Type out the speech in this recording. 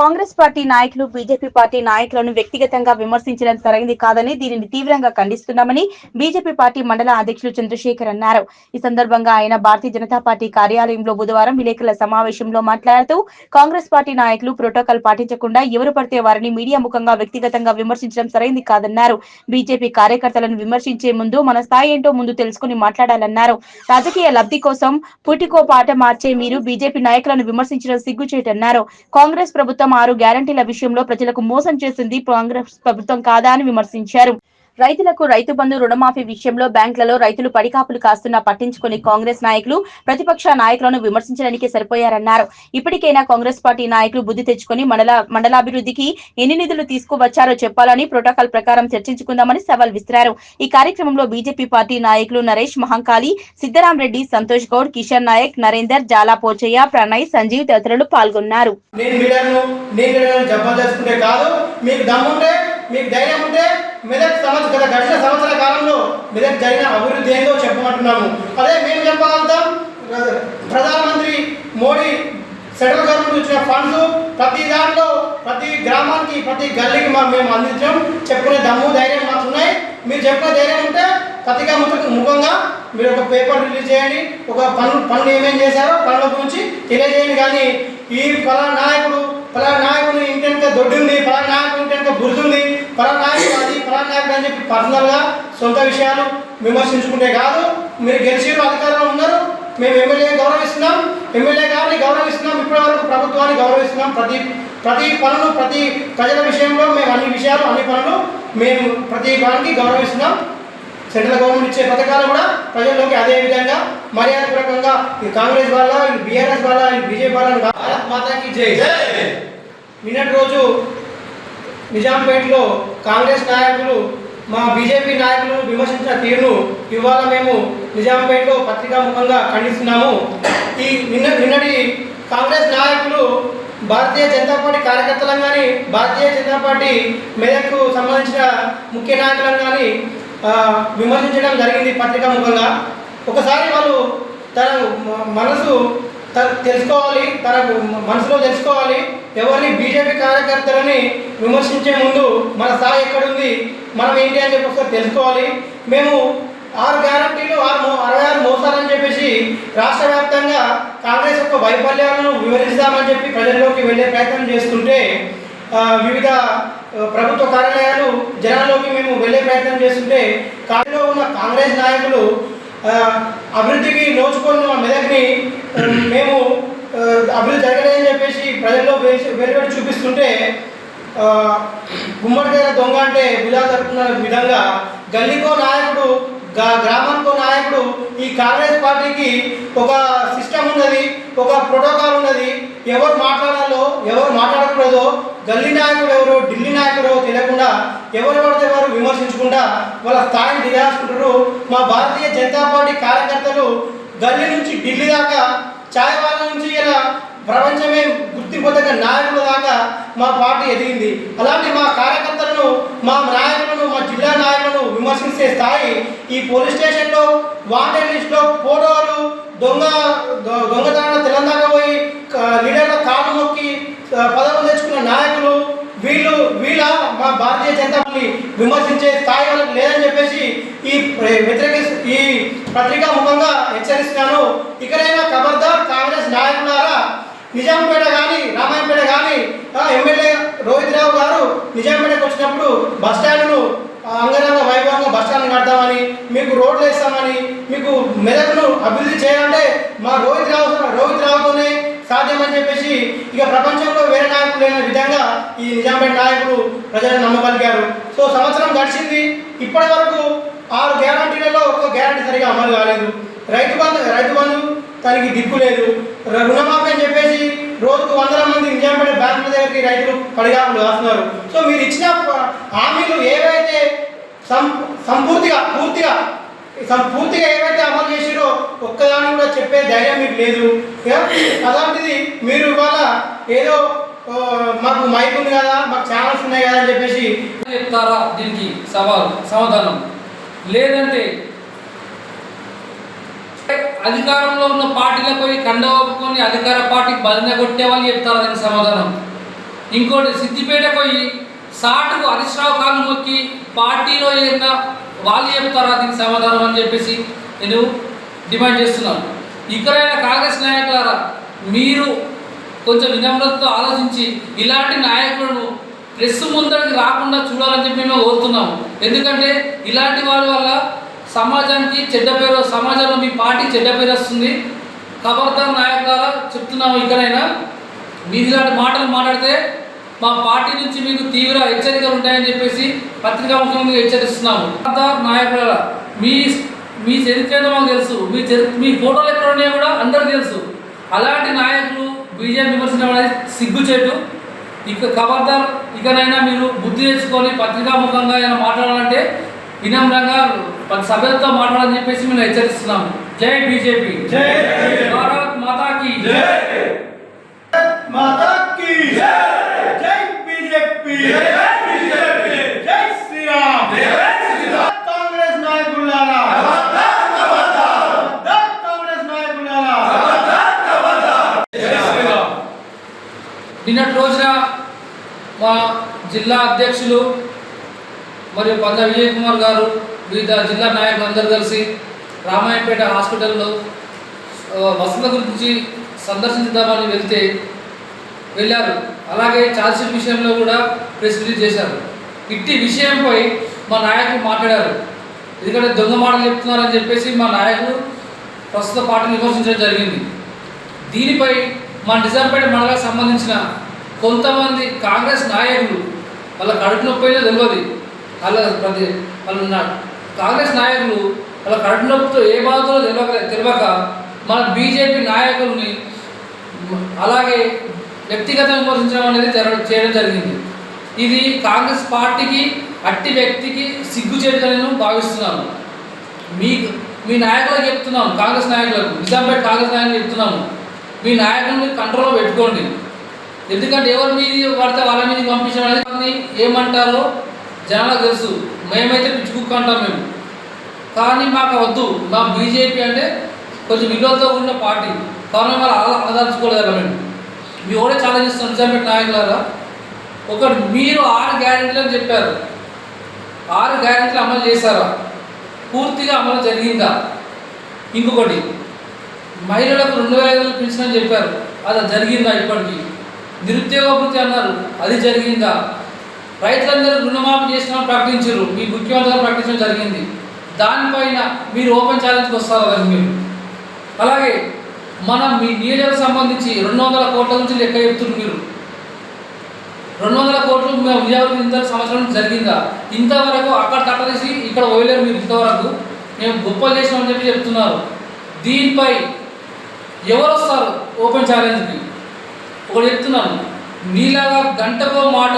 Congress party నాయకులు BJP party నాయకులను వ్యక్తిగతంగా విమర్శించడం సరైంది కాదని దీనిని తీవ్రంగా ఖండిస్తున్నామని బీజేపీ పార్టీ మండల అధ్యక్షులు చంద్రశేఖర్ అన్నారు. ఈ సందర్భంగా ఆయన భారతీయ జనతా పార్టీ కార్యాలయంలో బుధవారం విలేకరుల సమావేశంలో మాట్లాడుతూ కాంగ్రెస్ పార్టీ నాయకులు ప్రోటోకాల్ పాటించకుండా ఎవరు పడితే వారిని మీడియా ముఖంగా వ్యక్తిగతంగా విమర్శించడం సరైంది కాదన్నారు. బీజేపీ కార్యకర్తలను విమర్శించే ముందు మన స్థాయి ఏంటో ముందు తెలుసుకుని మాట్లాడాలన్నారు. రాజకీయ లబ్ధి కోసం పుటికో పాట మార్చే మీరు బీజేపీ నాయకులను విమర్శించడం సిగ్గుచేటన్నారు. కాంగ్రెస్ ప్రభుత్వం ఆరు గ్యారంటీల విషయంలో ప్రజలకు మోసం చేసింది కాంగ్రెస్ ప్రభుత్వం కాదా అని విమర్శించారు. రైతులకు రైతు బంధు రుణమాఫీ విషయంలో బ్యాంకులలో రైతులు పడికాపులు కాస్తున్నా పట్టించుకుని కాంగ్రెస్ నాయకులు ప్రతిపక్ష నాయకులను విమర్శించడానికి సరిపోయారన్నారు. ఇప్పటికైనా కాంగ్రెస్ పార్టీ నాయకులు బుద్ధి తెచ్చుకొని మండల మండలాభివృద్ధికి ఎన్ని నిధులు తీసుకువచ్చారో చెప్పాలని ప్రోటోకాల్ ప్రకారం చర్చించుకుందామని సవాల్ విసిరారు. ఈ కార్యక్రమంలో బీజేపీ పార్టీ నాయకులు నరేష్ మహంకాళి సిద్దరాం రెడ్డి సంతోష్ గౌడ్ కిషన్ నాయక్ నరేందర్ జాలా పోచయ్య ప్రణయ్ సంజీవ్ తదితరులు పాల్గొన్నారు. మీకు ధైర్యం ఉంటే మెదక్ సంవత్సర గత గడిచిన సంవత్సర కాలంలో మెదక్ జరిగిన అభివృద్ధి ఏందో చెప్పమంటున్నాము. అదే మేము చెప్పగలుగుతాం ప్రధానమంత్రి మోడీ సెంట్రల్ గవర్నమెంట్ ఇచ్చిన ఫండ్స్ ప్రతి దాంట్లో ప్రతి గ్రామానికి ప్రతి గల్లీకి మా మేము అందించాం. చెప్పుకునే దమ్ము ధైర్యం మాకు ఉన్నాయి. మీరు చెప్పిన ధైర్యం ఉంటే పత్రికా ముఖ ముఖంగా మీరు ఒక పేపర్ రిలీజ్ చేయండి. ఒక పనులు పనులు ఏమేం చేశారో పనుల గురించి తెలియజేయండి. కానీ ఈ ఫలానా నాయకుడు నాయకుడు అని చెప్పి పర్సనల్గా సొంత విషయాలు విమర్శించుకుంటే కాదు మీరు గెలిచిరు అధికారంలో ఉన్నారు మేము ఎమ్మెల్యే గౌరవిస్తున్నాం ఎమ్మెల్యే గారిని గౌరవిస్తున్నాం ఇప్పటి వరకు ప్రభుత్వాన్ని గౌరవిస్తున్నాం. ప్రతి ప్రతి పనులు ప్రతి ప్రజల విషయంలో మేము అన్ని విషయాలు అన్ని పనులు మేము ప్రతి దానికి గౌరవిస్తున్నాం. సెంట్రల్ గవర్నమెంట్ ఇచ్చే పథకాలు కూడా ప్రజల్లోకి అదే విధంగా మర్యాదపూర్వకంగా ఈ కాంగ్రెస్ వాళ్ళ ఈ బీఆర్ఎస్ వాళ్ళ ఈ బీజేపీ వాళ్ళ భారత్ మాతాకి జై. నిన్నటి రోజు నిజాంపేటలో కాంగ్రెస్ నాయకులు మా బీజేపీ నాయకులు విమర్శించిన తీరును ఇవాళ మేము నిజాంపేటలో పత్రికాముఖంగా ఖండిస్తున్నాము. ఈ నిన్న నిన్నటి కాంగ్రెస్ నాయకులు భారతీయ జనతా పార్టీ కార్యకర్తలను కానీ భారతీయ జనతా పార్టీ మెదక్కు సంబంధించిన ముఖ్య నాయకులను కానీ విమర్శించడం జరిగింది పత్రికాముఖంగా ఒకసారి వాళ్ళు తన మనసు తెలుసుకోవాలి తన మనసులో తెలుసుకోవాలి. ఎవరిని బీజేపీ కార్యకర్తలని విమర్శించే ముందు మన స్థాయి ఎక్కడుంది మనం ఏంటి అని చెప్పి ఒకసారి తెలుసుకోవాలి. మేము ఆరు గ్యారంటీలు ఆరు అరవై ఆరు మోసాలని చెప్పేసి రాష్ట్ర వ్యాప్తంగా కాంగ్రెస్ యొక్క వైఫల్యాలను వివరిస్తామని చెప్పి ప్రజల్లోకి వెళ్ళే ప్రయత్నం చేస్తుంటే వివిధ ప్రభుత్వ కార్యాలయాలు జనాల్లోకి మేము వెళ్ళే ప్రయత్నం చేస్తుంటే కాంగ్రెస్లో ఉన్న కాంగ్రెస్ నాయకులు అభివృద్ధికి నోచుకున్న మెదక్ని మేము అభివృద్ధి జరగలేదని చెప్పేసి ప్రజల్లో వేసి వెలువడి చూపిస్తుంటే గుమ్మడికాయ దొంగ అంటే గుజా జరుపుతున్న విధంగా గల్లీకో నాయకుడు గా- నాయకుడు ఈ కాంగ్రెస్ పార్టీకి ఒక సిస్టమ్ ఉన్నది ఒక ప్రోటోకాల్ ఉన్నది. ఎవరు మాట్లాడాలో ఎవరు మాట్లాడకూడదో. గల్లీ నాయకుడు ఎవరో ఢిల్లీ నాయకుడు తెలియకుండా ఎవరు పడితే వారు విమర్శించకుండా వాళ్ళ స్థాయిని దిగాసుకుంటారు మా భారతీయ జనతా పార్టీ కార్యకర్తలు గల్లీ నుంచి ఢిల్లీ దాకా ఛాయ్ వాళ్ళ నుంచి ఇలా ప్రపంచమే గుర్తింపదగ్గ నాయకుల దాకా మా పార్టీ ఎదిగింది. అలాంటి మా కార్యకర్తలను మా నాయకులను మా జిల్లా నాయకులను విమర్శించే స్థాయి ఈ పోలీస్ స్టేషన్లో వాంటెడ్ లిస్ట్లో ఫోటోలు దొంగ దొ- తెలంగాణ పోయి లీడర్ల కాళ్ళు మొక్కి ఆ, పదవులు తెచ్చుకున్న నాయకులు వీళ్ళు వీళ్ళ మా భారతీయ జనతా పార్టీ విమర్శించే స్థాయి వాళ్ళకి లేదని చెప్పేసి ఈ వ్యతిరేక ఈ పత్రికా ముఖంగా హెచ్చరిస్తున్నాను. ఇకనైనా ఖబర్దార్ కాంగ్రెస్ నాయకులారా నిజాంపేట కానీ రామాయంపేట కానీ ఎమ్మెల్యే రోహిత్ రావు గారు నిజాంపేటకు వచ్చినప్పుడు బస్ అంగరంగ వైభవంగా బస్ స్టాండ్ కడతామని మీకు రోడ్లు వేస్తామని మీకు మెదక్ను అభివృద్ధి చేయాలంటే మా రోహిత్ సాధ్యమని చెప్పేసి ఇక ప్రపంచంలో వేరే నాయకులు లేని విధంగా ఈ నిజాంపేట నాయకులు ప్రజలను నమ్మగలిగారు. సో సంవత్సరం గడిచింది. ఇప్పటి వరకు ఆరు గ్యారంటీలలో ఒక్క గ్యారంటీ సరిగా అమలు కాలేదు. రైతు బంధు రైతు బంధు తనకి దిక్కు లేదు. రుణమాఫీ అని చెప్పేసి రోజుకు వందల మంది నిజాంపేట బ్యాంకుల దగ్గరికి రైతులు పడిగాపులు కాస్తున్నారు సో మీరు ఇచ్చిన హామీలు ఏవైతే సం సంపూర్తిగా పూర్తిగా పూర్తిగా ఏవైతే అమలు చేసిరో ఒక్కదాని కూడా చెప్పే ధైర్యం మీకు లేదు. అలాంటిది మీరు ఇవాళ ఏదో మాకు మైక్ ఉంది కదా మాకు ఛానల్స్ ఉన్నాయి కదా అని చెప్పేసి చెప్తారా దీనికి సవాల్ సమాధానం? లేదంటే అధికారంలో ఉన్న పార్టీలకు పోయి కండ ఒప్పుకొని అధికార పార్టీకి బదిలీ కొట్టే వాళ్ళు చెప్తారా దీనికి సమాధానం? ఇంకోటి సిద్దిపేట పోయి సాటుకు హరీష్ రావు కాళ్ళు మొక్కి పార్టీలో ఏదైనా వాళ్ళు చెప్తారా దీనికి సమాధానం అని చెప్పేసి నేను డిమాండ్ చేస్తున్నాను. ఇక్కడైనా కాంగ్రెస్ నాయకులారా మీరు కొంచెం వినమ్రతతో ఆలోచించి ఇలాంటి నాయకులను ప్రెస్ ముందరికి రాకుండా చూడాలని చెప్పి మేము కోరుతున్నాము. ఎందుకంటే ఇలాంటి వాళ్ళ వల్ల సమాజానికి చెడ్డ పేరు సమాజంలో మీ పార్టీ చెడ్డ పేరు వస్తుంది. ఖబర్దార్ నాయకులారా చెప్తున్నాము ఇక్కడైనా మీరు ఇలాంటి మాటలు మాట్లాడితే మా పార్టీ నుంచి మీకు తీవ్ర హెచ్చరికలు ఉంటాయని చెప్పేసి పత్రికా ముఖ్యంగా హెచ్చరిస్తున్నాము. నాయకులారా మీ మీ చరిత్ర ఏందో మాకు తెలుసు. మీ చరి మీ ఫోటోలు ఎక్కడ ఉన్నాయో కూడా అందరికీ తెలుసు. అలాంటి నాయకులు బీజేపీ విమర్శించడం అనేది సిగ్గుచేటు. ఇక ఖబర్దార్ ఇకనైనా మీరు బుద్ధి తెచ్చుకొని పత్రికాముఖంగా ఏమైనా మాట్లాడాలంటే వినమ్రంగా పది సభ్యులతో మాట్లాడాలని చెప్పేసి మేము హెచ్చరిస్తున్నాము. జై బీజేపీ. జై భారత్ మాతాకి. మాతా నిన్నటి రోజున మా జిల్లా అధ్యక్షులు మరియు పంద విజయ్ కుమార్ గారు వివిధ జిల్లా నాయకులు అందరూ కలిసి రామాయణపేట హాస్పిటల్లో వసతుల గురించి సందర్శించుదామని వెళ్తే వెళ్ళారు. అలాగే ఛార్జ్షీట్ విషయంలో కూడా ప్రెస్ రిలీజ్ చేశారు. ఇట్టి విషయంపై మా నాయకులు మాట్లాడారు. ఎందుకంటే దొంగ మాటలు చెప్తున్నారని చెప్పేసి మా నాయకులు ప్రస్తుత పార్టీని విమర్శించడం జరిగింది. దీనిపై మా నిజాంపేట మండలానికి సంబంధించిన కొంతమంది కాంగ్రెస్ నాయకులు వాళ్ళ కడుపు నొప్పి అయినా తెలియదు వాళ్ళ ప్రతి వాళ్ళు కాంగ్రెస్ నాయకులు వాళ్ళ కడుపు నొప్పితో ఏ బాధతో తెలియక తెలియక మన బీజేపీ నాయకుల్ని అలాగే వ్యక్తిగతంగా విమర్శించడం అనేది జరగ చేయడం జరిగింది ఇది కాంగ్రెస్ పార్టీకి అట్టి వ్యక్తికి సిగ్గు నేను భావిస్తున్నాను మీ మీ నాయకులకు చెప్తున్నాం కాంగ్రెస్ నాయకులకు నిజాంపేట కాంగ్రెస్ నాయకులు చెప్తున్నాము మీ నాయకుల్ని కంట్రోల్లో పెట్టుకోండి ఎందుకంటే ఎవరి మీది పడితే వాళ్ళ మీద పంపించడం అనేది ఏమంటారో జనాలకు తెలుసు మేమైతే పిచ్చుకుక్క అంటాం మేము కానీ మాకు వద్దు మా బీజేపీ అంటే కొంచెం విలువతో ఉన్న పార్టీ కారణం వాళ్ళు అలా మేము మీ కూడా ఛాలెంజ్ ఇస్తాం నిజాంపేట నాయకులారా? ఒకటి మీరు ఆరు గ్యారెంటీలు అని చెప్పారు. ఆరు గ్యారెంటీలు అమలు చేశారా? పూర్తిగా అమలు జరిగిందా? ఇంకొకటి మహిళలకు రెండు వేల ఐదు వందలు పెన్షన్ అని చెప్పారు. అది జరిగిందా ఇప్పటికీ? నిరుద్యోగ వృత్తి అన్నారు. అది జరిగిందా? రైతులందరూ రుణమాఫీ చేసిన ప్రకటించారు. మీ ముఖ్యమంత్రి గారు ప్రకటించడం జరిగింది. దానిపైన మీరు ఓపెన్ ఛాలెంజ్కి వస్తారు కదా మీరు? అలాగే మనం మీ నియోజక సంబంధించి రెండు వందల కోట్ల నుంచి లెక్క చెప్తున్నారు మీరు. రెండు వందల కోట్లు మేము విజయవాడ ఇంత సంవత్సరం జరిగిందా? ఇంతవరకు అక్కడ కట్టలేసి ఇక్కడ పోయలేరు మీరు ఇంతవరకు. మేము గొప్పలు చేసినామని చెప్పి చెప్తున్నారు. దీనిపై ఎవరు వస్తారు ఓపెన్ ఛాలెంజ్కి? ఒకటి చెప్తున్నాను. నీలాగా గంటకో మాట